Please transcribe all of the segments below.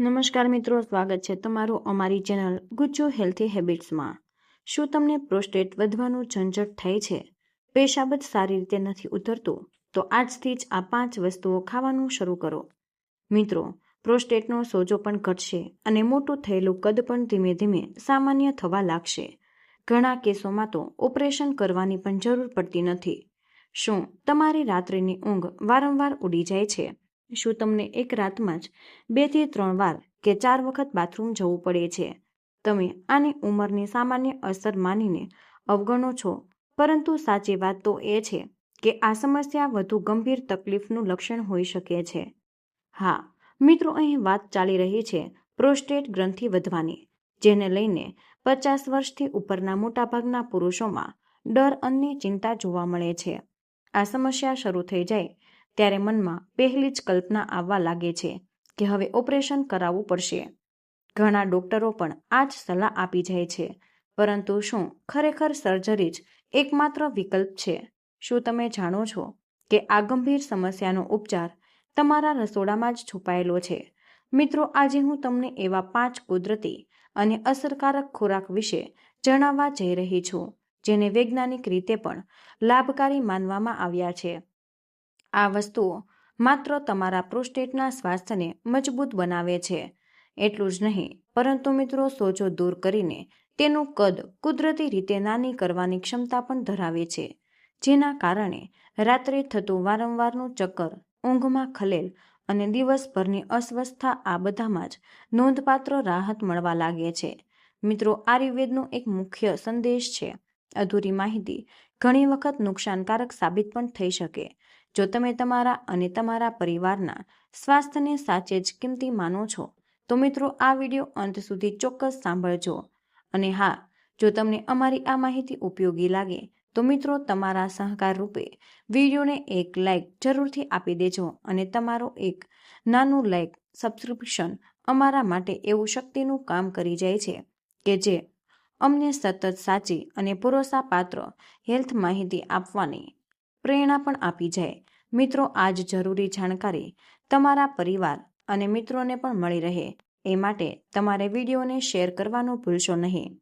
નમસ્કાર મિત્રો, સ્વાગત છે તમારું અમારી ચેનલ ગુજ્જુ હેલ્થી હેબિટ્સમાં. શું તમને પ્રોસ્ટેટ વધવાનું ઝંઝટ થાય છે? પેશાબ સારી રીતે નથી ઉતરતું? તો આજથી જ આ પાંચ વસ્તુઓ ખાવાનું શરૂ કરો. મિત્રો, પ્રોસ્ટેટનો સોજો પણ ઘટશે અને મોટું થયેલું કદ પણ ધીમે ધીમે સામાન્ય થવા લાગશે. ઘણા કેસોમાં તો ઓપરેશન કરવાની પણ જરૂર પડતી નથી. શું તમારી રાત્રિની ઊંઘ વારંવાર ઉડી જાય છે? શું તમને એક રાતમાં જ બેથી ત્રણ વાર કે ચાર વખત બાથરૂમ જવું પડે છે? તમે આની ઉંમરની સામાન્ય અસર માનીને અવગણો છો. પરંતુ સાચી વાત તો એ છે કે આ સમસ્યા વધુ ગંભીર તકલીફનું લક્ષણ હોઈ શકે છે. હા, મિત્રો અહીં વાત ચાલી રહી છે પ્રોસ્ટેટ ગ્રંથિ વધવાની, જેને લઈને પચાસ વર્ષથી ઉપરના મોટાભાગના પુરુષોમાં ડર અને ચિંતા જોવા મળે છે. આ સમસ્યા શરૂ થઈ જાય ત્યારે મનમાં પહેલી જ કલ્પના આવવા લાગે છે કે હવે ઓપરેશન કરાવવું પડશે. ઘણા ડોક્ટરો પણ આ જ સલાહ આપી જાય છે. પરંતુ શું ખરેખર સર્જરી જ એકમાત્ર વિકલ્પ છે? શું તમે જાણો છો કે આ ગંભીર સમસ્યાનો ઉપચાર તમારા રસોડામાં જ છુપાયેલો છે? મિત્રો, આજે હું તમને એવા પાંચ કુદરતી અને અસરકારક ખોરાક વિશે જણાવવા જઈ રહી છું, જેને વૈજ્ઞાનિક રીતે પણ લાભકારી માનવામાં આવ્યા છે. આ વસ્તુઓ માત્ર તમારા પ્રોસ્ટેટના સ્વાસ્થ્યને મજબૂત બનાવે છે. એટલું જ નહીં, પરંતુ મિત્રો સોજો દૂર કરીને તેનું કદ કુદરતી રીતે નાની કરવાની ક્ષમતા પણ ધરાવે છે, જેના કારણે રાત્રે થતું વારંવારનું ચક્કર, ઊંઘમાં ખલેલ અને દિવસભરની અસ્વસ્થતા આ બધામાં જ નોંધપાત્ર રાહત મળવા લાગે છે. મિત્રો, આયુર્વેદનો એક મુખ્ય સંદેશ છે. અધૂરી માહિતી ઘણી વખત નુકસાનકારક સાબિત પણ થઈ શકે જો તમે તમારા અને તમારા પરિવારના સ્વાસ્થ્યને સાચે જ કિંમતી માનો છો, તો મિત્રો આ વીડિયો અંત સુધી ચોક્કસ સાંભળજો. અને હા, જો તમને અમારી આ માહિતી ઉપયોગી લાગે, તો મિત્રો તમારા સહકાર રૂપે વિડીયોને એક લાઇક જરૂરથી આપી દેજો અને તમારો એક નાનું લાઇક સબસ્ક્રિપ્શન અમારા માટે એવું શક્તિનું કામ કરી જાય છે કે જે અમને સતત સાચી અને પુરોસાપાત્ર હેલ્થ માહિતી આપવાની પ્રેરણા પણ આપી જાય. મિત્રો આ જ જરૂરી જાણકારી તમારા પરિવાર અને મિત્રોને પણ મળી રહે. એ માટે તમારે વિડીયોને શેર કરવાનું ભૂલશો નહીં.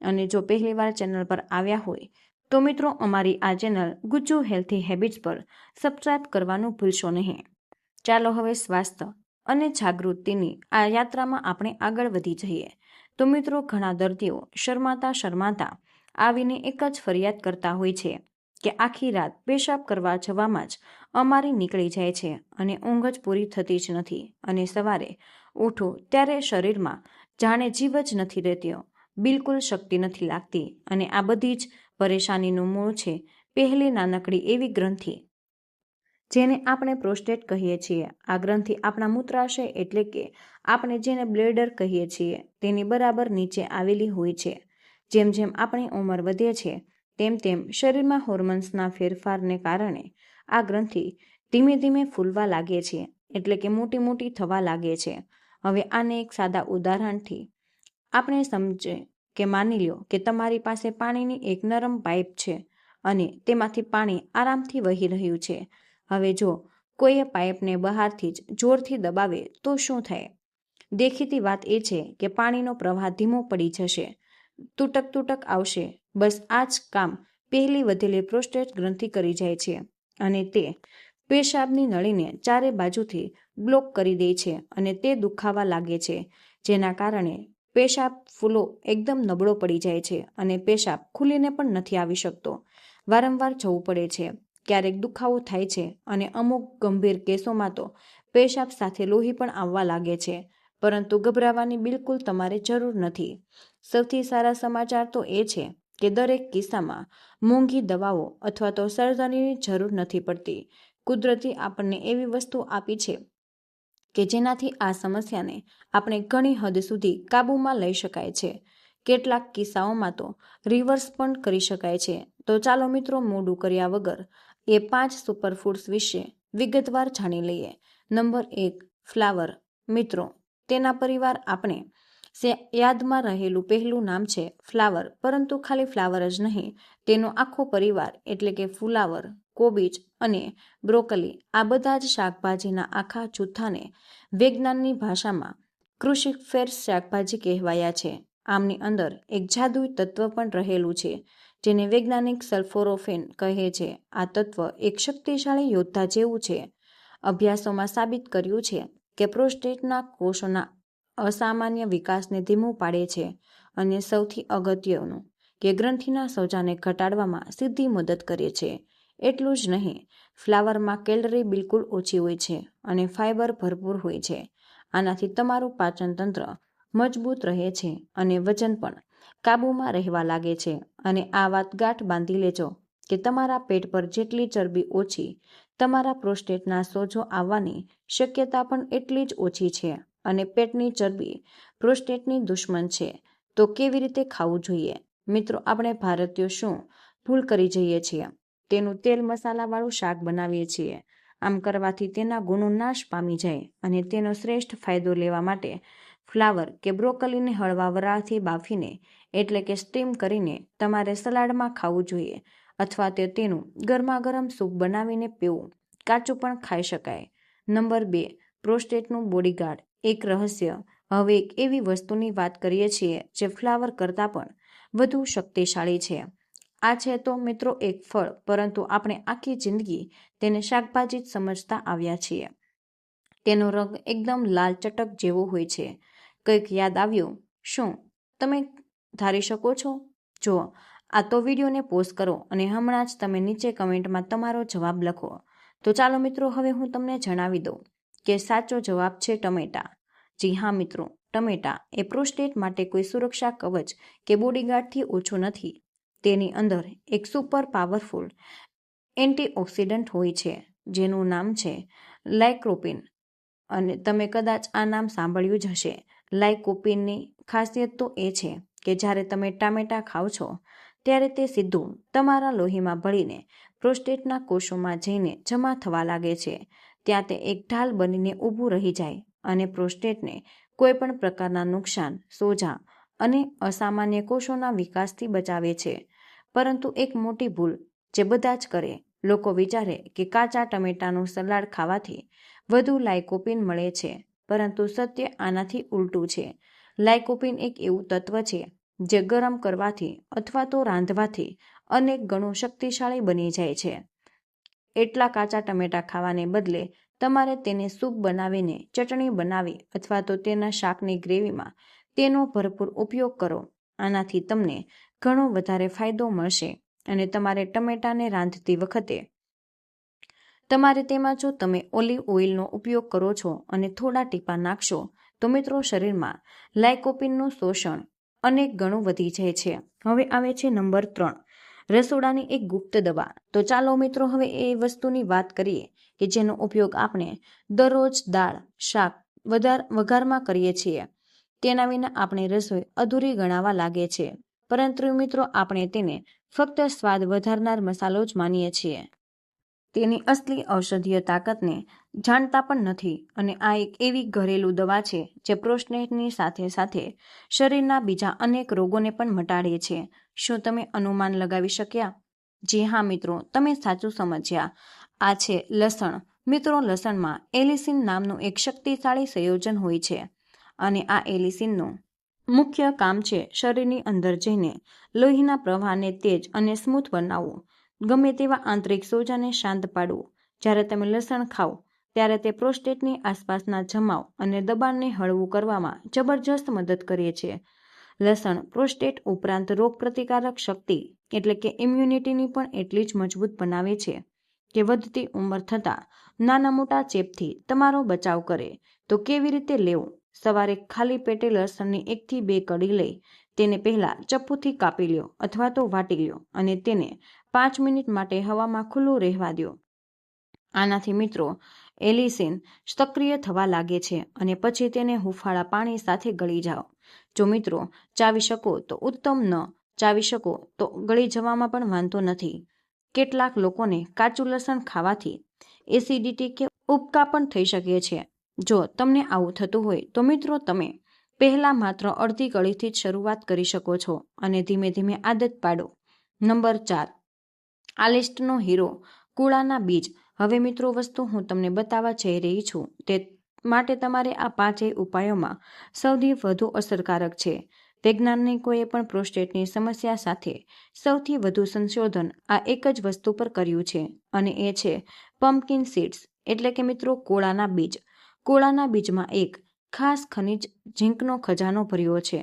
અને જો પહેલીવાર ચેનલ પર આવ્યા હોય, તો મિત્રો, અમારી આ ચેનલ ગુજ્જુ હેલ્થી હેબિટ્સ પર સબસ્ક્રાઇબ કરવાનું ભૂલશો નહીં. ચાલો હવે સ્વાસ્થ્ય અને જાગૃતિની આ યાત્રામાં આપણે આગળ વધી જઈએ. તો મિત્રો, ઘણા દર્દીઓ શરમાતા શરમાતા આવીને એક જ ફરિયાદ કરતા હોય છે કે આખી રાત પેશાબ કરવા જવામાં જ અમારી નીકળી જાય છે અને ઊંઘ જ પૂરી થતી જ નથી. અને સવારે ઉઠો ત્યારે શરીરમાં જાણે જીવ જ નથી રહેતો. બિલકુલ શક્તિ નથી લાગતી. અને આ બધી જ પરેશાનીનું મૂળ છે પહેલી નાનકડી એવી ગ્રંથિ. જેને આપણે પ્રોસ્ટેટ કહીએ છીએ. આ ગ્રંથિ આપણા મૂત્રાશય એટલે કે આપણે જેને બ્લેડર કહીએ છીએ તેની બરાબર નીચે આવેલી હોય છે. જેમ જેમ આપણી ઉંમર વધે છે, તેમ તેમ શરીરમાં હોર્મોન્સના ફેરફારને કારણે આ ગ્રંથિ ધીમે ધીમે ફૂલવા લાગે છે, એટલે કે મોટી મોટી થવા લાગે છે. હવે આને એક સાદા ઉદાહરણથી આપણે સમજે કે માની લ્યો કે તમારી પાસે પાણીની એક નરમ પાઇપ છે અને તેમાંથી પાણી આરામથી વહી રહ્યું છે. હવે જો કોઈએ પાઇપને બહારથી જ જોરથી દબાવે તો શું થાય? દેખીતી વાત એ છે કે પાણીનો પ્રવાહ ધીમો પડી જશે. તૂટક તૂટક આવશે. બસ આ જ કામ પહેલી વધેલી પ્રોસ્ટેટ ગ્રંથિ કરી જાય છે. અને તે પેશાબની નળીને ચારે બાજુથી બ્લોક કરી દે છે અને તે દુખાવા લાગે છે, જેના કારણે પેશાબ ફૂલો એકદમ નબળો પડી જાય છે અને પેશાબ ખુલીને પણ નથી આવી શકતો. વારંવાર જવું પડે છે, ક્યારેક દુખાવો થાય છે અને અમુક ગંભીર કેસોમાં તો પેશાબ સાથે લોહી પણ આવવા લાગે છે, પરંતુ ગભરાવાની બિલકુલ તમારે જરૂર નથી. સૌથી સારા સમાચાર તો એ છે કે દરેક કિસ્સામાં મોંઘી દવાઓ અથવા તો સર્જરીની જરૂર નથી પડતી. કુદરતી આપણને એવી વસ્તુ આપી છે કે જેનાથી આ સમસ્યાને આપણે ઘણી હદ સુધી કાબૂમાં લઈ શકાય છે. કેટલાક કિસ્સાઓમાં તો રિવર્સ પણ કરી શકાય છે. તો ચાલો મિત્રો મોડું કર્યા વગર એ પાંચ સુપરફૂડ્સ વિશે વિગતવાર જાણી લઈએ. નંબર એક, ફ્લાવર. મિત્રો, તેના પરિવાર આપણે યાદમાં રહેલું પહેલું નામ છે ફ્લાવર, પરંતુ ખાલી ફ્લાવર જ નહીં. તેનો આખો પરિવાર, એટલે કે ફુલાવર, કોબીજ અને બ્રોકલી, આ બધા જ શાકભાજીના આખા જૂથાને વૈજ્ઞાનની ભાષામાં કૃષિફેર શાકભાજી કહેવાયા છે. આમની અંદર એક જાદુઈ તત્વ પણ રહેલું છે, જેને વૈજ્ઞાનિક સલ્ફોરોફેન કહે છે. આ તત્વ એક શક્તિશાળી યોદ્ધા જેવું છે. અભ્યાસોમાં સાબિત કર્યું છે કે પ્રોસ્ટેટના કોષોના અસામાન્ય વિકાસને ધીમું પાડે છે અને સૌથી અગત્યનું કે ગ્રંથિના સોજાને ઘટાડવામાં સીધી મદદ કરે છે. એટલું જ નહીં, ફ્લાવરમાં કેલરી બિલકુલ ઓછી હોય છે અને ફાઇબર ભરપૂર હોય છે. આનાથી તમારું પાચનતંત્ર મજબૂત રહે છે અને વજન પણ કાબૂમાં રહેવા લાગે છે. અને આ વાત ગાંઠ બાંધી લેજો કે તમારા પેટ પર જેટલી ચરબી ઓછી, તમારા પ્રોસ્ટેટના સોજો આવવાની શક્યતા પણ એટલી જ ઓછી છે. અને પેટની ચરબી પ્રોસ્ટેટની દુશ્મન છે. તો કેવી રીતે ખાવું જોઈએ? મિત્રો, આપણે ભારતીયો શું? ભૂલ કરી જઈએ છીએ. તેનું તેલ મસાલાવાળું શાક બનાવીએ છીએ. આમ કરવાથી તેના ગુણો નાશ પામી જાય અને તેનો શ્રેષ્ઠ ફાયદો લેવા માટે ફ્લાવર કે બ્રોકલીને હળવા વરાળથી બાફીને, એટલે કે સ્ટીમ કરીને, તમારે સલાડમાં ખાવું જોઈએ અથવા તે તેનું ગરમા ગરમ સૂપ બનાવીને પીવું. કાચું પણ ખાઈ શકાય. નંબર બે, પ્રોસ્ટેટનું બોડીગાર્ડ. એક રહસ્ય. હવે એક એવી વસ્તુની વાત કરીએ છીએ જે ફ્લાવર કરતાં પણ વધુ શક્તિશાળી છે. આ છે તો મિત્રો એક ફળ, પરંતુ આપણે આખી જિંદગી તેને શાકભાજી જ સમજતા આવ્યા છીએ. તેનો રંગ એકદમ લાલ ચટક જેવો હોય છે. કંઈક યાદ આવ્યું? શું? તમે ધારી શકો છો? જો, આ તો વિડીયોને પોસ્ટ કરો અને હમણાં જ તમે નીચે કમેન્ટમાં તમારો જવાબ લખો. તો ચાલો મિત્રો, હવે હું તમને જણાવી દઉં. કે સાચો જવાબ છે ટમેટા. જી હા, મિત્રો, ટમેટા એ પ્રોસ્ટેટ માટે કોઈ સુરક્ષા કવચ કે બોડીગાર્ડથી ઓછું નથી. તેની અંદર એક સુપર પાવરફુલ એન્ટીઓક્સિડન્ટ હોય છે, જેનું નામ છે લાઇક્રોપિન અને તમે કદાચ આ નામ સાંભળ્યું જ હશે. લાઇકોપિનની ખાસિયત તો એ છે કે જ્યારે તમે ટામેટા ખાઓ છો, ત્યારે તે સીધું તમારા લોહીમાં ભળીને પ્રોસ્ટેટના કોષોમાં જઈને જમા થવા લાગે છે. ત્યાં તે એક ઢાલ બનીને ઊભું રહી જાય અને પ્રોસ્ટેટને કોઈ પણ પ્રકારના નુકસાન, સોજા અને અસામાન્ય કોષોના વિકાસથી બચાવે છે. પરંતુ એક મોટી ભૂલ જે બધા જ કરે. લોકો વિચારે કે કાચા ટમેટાનું સલાડ ખાવાથી વધુ લાઇકોપિન મળે છે, પરંતુ સત્ય આનાથી ઉલટું છે. લાઇકોપિન એક એવું તત્વ છે જે ગરમ કરવાથી અથવા તો રાંધવાથી અનેક ગણું શક્તિશાળી બની જાય છે. એટલા કાચા ટમેટા ખાવાને બદલે તમારે તેને સૂપ બનાવીને ચટણી બનાવી અથવા તો તેના શાકની ગ્રેવીમાં તેનો ભરપૂર ઉપયોગ કરો. આનાથી તમને ઘણો વધારે ફાયદો મળશે અને તમારે ટમેટાને રાંધતી વખતે તમારે તેમાં જો તમે ઓલિવ ઓઇલનો ઉપયોગ કરો છો અને થોડા ટીપા નાખશો, તો મિત્રો શરીરમાં લાઇકોપિનનું શોષણ અનેક ગણું વધી જાય છે. હવે આવે છે નંબર ત્રણ. રસોડાની એક ગુપ્ત દવા. તો ચાલો મિત્રો હવે એ વસ્તુની વાત કરીએ કે જેનો ઉપયોગ આપણે દરરોજ દાળ, શાક વધાર વઘારમાં કરીએ છીએ. તેના વિના આપણે રસોઈ અધૂરી ગણાવા લાગે છે. પરંતુ મિત્રો આપણે તેને ફક્ત સ્વાદ વધારનાર મસાલો જ માનીએ છીએ. તેની અસલી ઔષધીય તાકાતને જાણતા પણ નથી અને આ એક એવી ઘરેલું દવા છે જે પ્રોસ્ટેટની સાથે સાથે શરીરના બીજા અનેક રોગોને પણ મટાડે છે. શું તમે અનુમાન લગાવી શક્યા? જી હા મિત્રો, તમે સાચું સમજ્યા. આ છે લસણ. મિત્રો, લસણમાં એલિસિન નામનું એક શક્તિશાળી સંયોજન હોય છે અને આ એલિસિનનું મુખ્ય કામ છે શરીરની અંદર જઈને લોહીના પ્રવાહને તેજ અને સ્મૂથ બનાવવું. ગમે તેવા આંતરિક સોજાને શાંત પાડવું. જ્યારે તમે લસણ ખાઓ, ત્યારે તે પ્રોસ્ટેટની આસપાસના જમાવ અને દબાણને હળવું કરવામાં જબરજસ્ત મદદ કરે છે. લસણ, પ્રોસ્ટેટ ઉપરાંત રોગપ્રતિકારક શક્તિ, એટલે કે ઇમ્યુનિટીની પણ એટલી જ મજબૂત બનાવે છે કે વધતી ઉંમર થતાં નાના મોટા ચેપથી તમારો બચાવ કરે. તો કેવી રીતે લેવું? સવારે ખાલી પેટે લસણની એકથી બે કડી લઈ તેને પહેલાં ચપ્પુથી કાપી લ્યો અથવા તો વાટી લ્યો અને તેને પાંચ મિનિટ માટે હવામાં ખુલ્લું રહેવા દો આનાથી મિત્રો, એલિસિન સક્રિય થવા લાગે છે અને પછી તેને હુંફાળા પાણી સાથે ગળી જાઓ. જો મિત્રો, ચાવી શકો તો ઉત્તમ, ન ચાવી શકો તો ગળી જવામાં પણ વાંધો નથી. કેટલાક લોકોને કાચું લસણ ખાવાથી એસિડિટી કે ઉપકા પણ થઈ શકે છે. જો તમને આવું થતું હોય તો મિત્રો તમે પહેલાં માત્ર અડધી કળીથી જ શરૂઆત કરી શકો છો અને ધીમે ધીમે આદત પાડો. નંબર ચાર, આ લિસ્ટનો હીરો કુળાના બીજ. હવે મિત્રો વસ્તુ હું તમને બતાવવા જઈ રહી છું તે માટે તમારે આ પાંચેય ઉપાયોમાં સૌથી વધુ અસરકારક છે. વૈજ્ઞાનિકોએ પણ પ્રોસ્ટેટની સમસ્યા સાથે સૌથી વધુ સંશોધન આ એક જ વસ્તુ પર કર્યું છે અને એ છે પમ્પકિન સીડ્સ એટલે કે મિત્રો કોળાના બીજ. કોળાના બીજમાં એક ખાસ ખનિજ ઝીંકનો ખજાનો ભર્યો છે.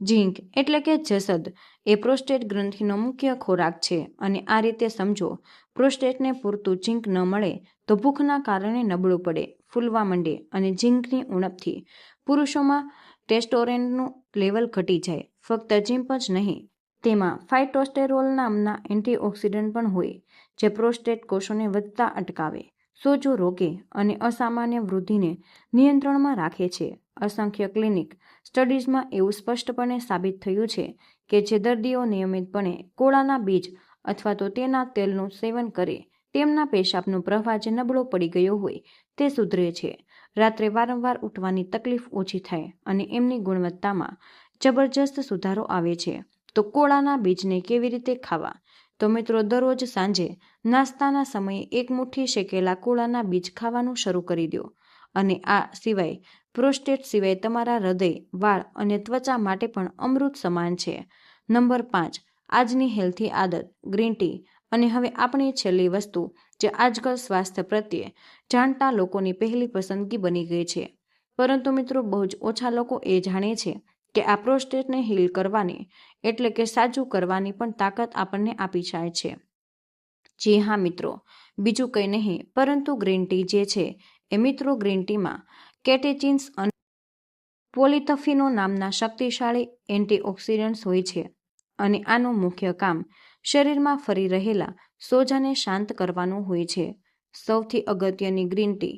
ઝીંક એટલે કે જસદ એ પ્રોસ્ટેટ ગ્રંથિનો મુખ્ય ખોરાક છે અને આ રીતે સમજો પ્રોસ્ટેટને પૂરતું ઝીંક ન મળે તો ભૂખના કારણે નબળું પડે, ફૂલવા માંડે અને ઝીંકની ઉણપથી. પુરુષોમાં ટેસ્ટોરેનનું લેવલ ઘટી જાય, ફક્ત જીમ્પ જ નહીં, તેમાં ફાઇટોસ્ટેરોલ નામના એન્ટીઓક્સિડન્ટ પણ હોય, જે પ્રોસ્ટેટ કોષોને વધતા અટકાવે, સોજો રોકે અને અસામાન્ય વૃદ્ધિને નિયંત્રણમાં રાખે છે. અસંખ્ય ક્લિનિક સ્ટડીઝમાં એવું સ્પષ્ટપણે સાબિત થયું છે કે જે દર્દીઓ નિયમિતપણે કોળાના બીજ અથવા તો તેના તેલનું સેવન કરે તેમના પેશાબનો પ્રવાહ જે નબળો પડી ગયો હોય તે સુધરે છે. રાત્રે વારંવાર ઉઠવાની તકલીફ ઓછી થાય અને એમની ગુણવત્તામાં જબરજસ્ત સુધારો આવે છે. તો કોળાના બીજને કેવી રીતે ખાવા? તો મિત્રો, દરરોજ સાંજે નાસ્તાના સમયે એક મુઠ્ઠી શેકેલા કોળાના બીજ ખાવાનું શરૂ કરી દો. અને આ સિવાય પ્રોસ્ટેટ સિવાય તમારા હૃદય, વાળ અને ત્વચા માટે પણ અમૃત સમાન છે. નંબર પાંચ, આજની હેલ્થી આદત, ગ્રીન ટી. અને હવે આપણી છેલ્લી વસ્તુ, જે આજકાલ સ્વાસ્થ્ય પ્રત્યે જાણતા લોકોની પહેલી પસંદગી બની ગઈ છે. પરંતુ મિત્રો, બહુ જ ઓછા લોકો એ જાણે છે કે આ પ્રોસ્ટેટને હીલ કરવાની, એટલે કે સાજું કરવાની પણ તાકાત આપણને આપી જાય છે. જી હા, મિત્રો, બીજું કંઈ નહીં, પરંતુ ગ્રીન ટી જે છે એ મિત્રો ગ્રીન ટીમાં કેટેચિન્સ અને પોલિથફીનો નામના શક્તિશાળી એન્ટીઓક્સિડન્ટ્સ હોય છે. અને આનું મુખ્ય કામ શરીરમાં ફરી રહેલા સોજાને શાંત કરવાનું હોય છે. સૌથી અગત્યની ગ્રીન ટી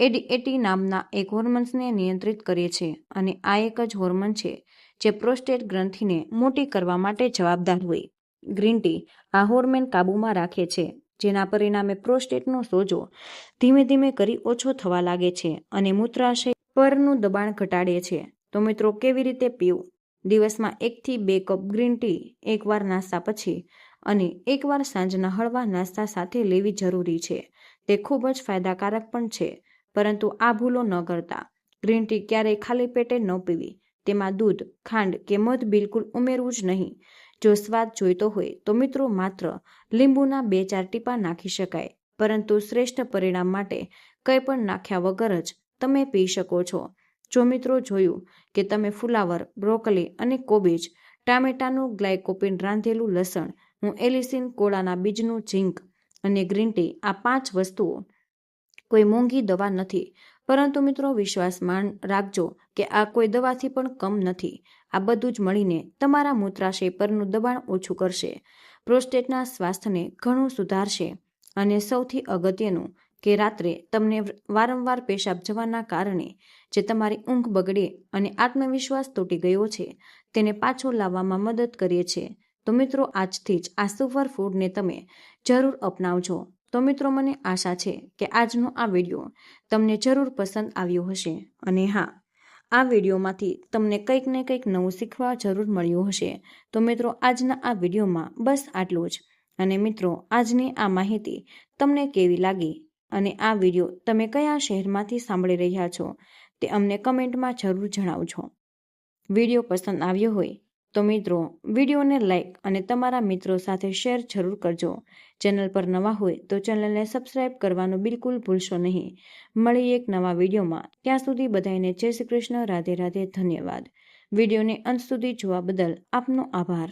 એડીએટી નામના એક હોર્મોન્સને નિયંત્રિત કરે છે અને આ એક જ હોર્મોન છે જે પ્રોસ્ટેટ ગ્રંથિને મોટી કરવા માટે જવાબદાર હોય. ગ્રીન ટી આ હોર્મોન કાબૂમાં રાખે છે, જેના પરિણામે પ્રોસ્ટેટનો સોજો ધીમે ધીમે કરી ઓછો થવા લાગે છે અને મૂત્રાશય પરનું દબાણ ઘટાડે છે. તો મિત્રો, કેવી રીતે પીવું? દિવસમાં એકથી બે કપ ગ્રીન ટી એકવાર નાસ્તા પછી અને એકવાર સાંજના હળવા નાસ્તા સાથે લેવી જરૂરી છે. તે ખૂબ જ ફાયદાકારક પણ છે, પરંતુ આ ભૂલો ન કરતા. ગ્રીન ટી ક્યારેય ખાલી પેટે ન પીવી. તેમાં દૂધ, ખાંડ કે મધ બિલકુલ ઉમેરવું જ નહીં. જો સ્વાદ જોઈતો હોય તો મિત્રો માત્ર લીંબુના બે ચાર ટીપા નાખી શકાય, પરંતુ શ્રેષ્ઠ પરિણામ માટે કંઈ પણ નાખ્યા વગર જ તમે પી શકો છો. જો મિત્રો જોયું કે તમે ફુલાવર, બ્રોકલી અને કોબીજ, ટામેટાનું ગ્લાયકોપિન રાંધેલું લસણ હું એલિસિન કોળાના બીજનું ઝીંક અને ગ્રીન ટી આ પાંચ વસ્તુઓ કોઈ મોંઘી દવા નથી. પરંતુ મિત્રો વિશ્વાસ માન રાખજો કે આ કોઈ દવાથી પણ કમ નથી. આ બધું જ મળીને તમારા મૂત્રાશય પરનું દબાણ ઓછું કરશે. પ્રોસ્ટેટના સ્વાસ્થ્યને ઘણું સુધારશે. અને સૌથી અગત્યનું કે રાત્રે તમને વારંવાર પેશાબ જવાના કારણે જે તમારી ઊંઘ બગડે અને આત્મવિશ્વાસ તૂટી ગયો છે, તેને પાછો લાવવામાં મદદ કરીએ છે તો મિત્રો આજથી જ આ સુપર ફૂડને તમે જરૂર અપનાવજો. તો મિત્રો મને આશા છે કે આજનો આ વીડિયો તમને જરૂર પસંદ આવ્યો હશે. અને હા, આ વિડીયોમાંથી તમને કંઈક ને કંઈક નવું શીખવા જરૂર મળ્યું હશે. તો મિત્રો આજના આ વિડીયોમાં બસ આટલું જ. અને મિત્રો આજની આ માહિતી તમને કેવી લાગી? અને આ વીડિયો તમે કયા શહેરમાંથી સાંભળી રહ્યા છો? તે અમને કમેન્ટમાં જરૂર જણાવજો. વીડિયો પસંદ આવ્યો હોય તો મિત્રો, વિડીયોને લાઇક અને તમારા મિત્રો સાથે શેર જરૂર કરજો. ચેનલ પર નવા હોય તો ચેનલને સબસ્ક્રાઈબ કરવાનું બિલકુલ ભૂલશો નહીં. મળી એક નવા વિડીયોમાં. ત્યાં સુધી બધાને જય શ્રી કૃષ્ણ, રાધે રાધે, ધન્યવાદ. વિડીયોને અંત સુધી જોવા બદલ આપનો આભાર.